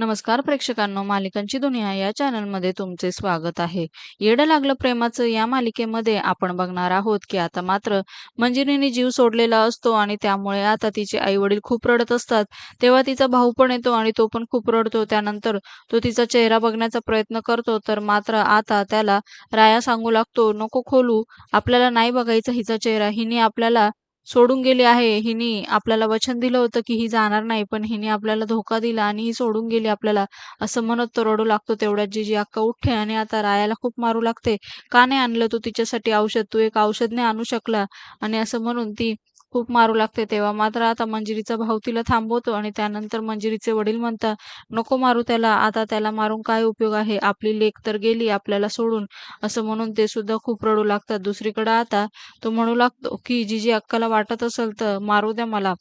नमस्कार प्रेक्षकांनो मालिकांची दुनिया या चॅनलमध्ये तुमचे स्वागत आहे. येडं लागलं प्रेमाचं या मालिकेमध्ये आपण बघणार आहोत की आता मात्र मंजिरीने जीव सोडलेला असतो आणि त्यामुळे आता तिचे आई वडील खूप रडत असतात. तेव्हा तिचा भाऊ पण येतो आणि तो पण खूप रडतो. त्यानंतर तो तिचा चेहरा बघण्याचा प्रयत्न करतो तर मात्र आता त्याला राया सांगू लागतो नको खोलू आपल्याला नाही बघायचा हिचा चेहरा. हिने आपल्याला सोडून गेली आहे. हिने आपल्याला वचन दिलं होतं की ही जाणार नाही पण हिने आपल्याला धोका दिला आणि ही सोडून गेली आपल्याला. असं म्हणत तो रडू लागतो तेवढ्यात जी अक्का उठते आणि आता रायाला खूप मारू लागते. का नाही आणलं तू तिच्यासाठी औषध? तू एक औषध नाही आणू शकला. आणि असं म्हणून ती खूप मारू लागते तेव्हा. मात्र आता मंजिरीचा भाऊ तिला थांबवतो आणि त्यानंतर मंजिरीचे वडील म्हणतात नको मारू त्याला. आता त्याला मारून काय उपयोग आहे? आपली लेख तर गेली आपल्याला सोडून. असं म्हणून ते सुद्धा खूप रडू लागतात. दुसरीकडे आता तो म्हणू लागतो की जी जी अक्काला वाटत असेल तर मारू द्या मला.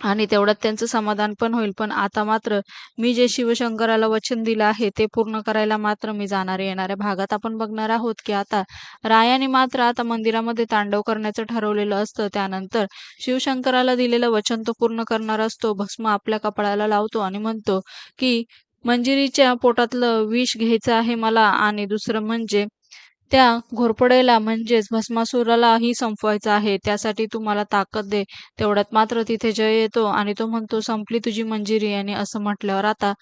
आणि तेवढ्यात त्यांचं समाधान पण होईल. पण आता मात्र मी जे शिवशंकराला वचन दिलं आहे ते पूर्ण करायला मात्र मी जाणार येणाऱ्या भागात. आपण बघणार आहोत की आता रायाने मात्र आता मंदिरामध्ये तांडव करण्याचं ठरवलेलं असतं. त्यानंतर शिवशंकराला दिलेलं वचन तो पूर्ण करणार असतो. भस्म आपल्या कपाळाला लावतो आणि म्हणतो की मंजिरीच्या पोटातलं विष घ्यायचं आहे मला आणि दुसरं म्हणजे त्या घोरपडेला म्हणजेच भस्मासुरालाही संपवायचं आहे. त्यासाठी तू मला ताकद दे. तेवढ्यात मात्र तिथे जय येतो आणि तो म्हणतो संपली तुझी मंजिरी. आणि असं म्हटल्यावर आता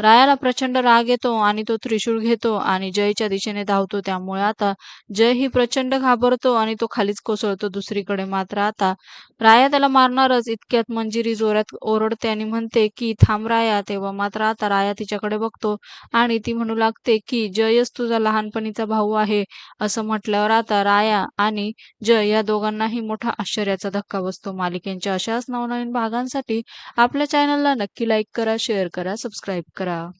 रायाला प्रचंड राग येतो आणि तो त्रिशूळ घेतो आणि जयच्या दिशेने धावतो. त्यामुळे आता जय ही प्रचंड घाबरतो आणि तो खालीच कोसळतो दुसरीकडे. मात्र आता राया त्याला मारणारच. इतक्यात मंजिरी जोरात ओरडते आणि म्हणते की थांब राया. तेव्हा मात्र आता राया तिच्याकडे बघतो आणि ती म्हणू लागते की जयच तुझा लहानपणीचा भाऊ आहे. असं म्हटल्यावर आता राया आणि जय या दोघांनाही मोठा आश्चर्याचा धक्का बसतो. मालिकेच्या अशाच नवनवीन भागांसाठी आपल्या चॅनलला नक्की लाईक करा शेअर करा सबस्क्राईब करा. Sarah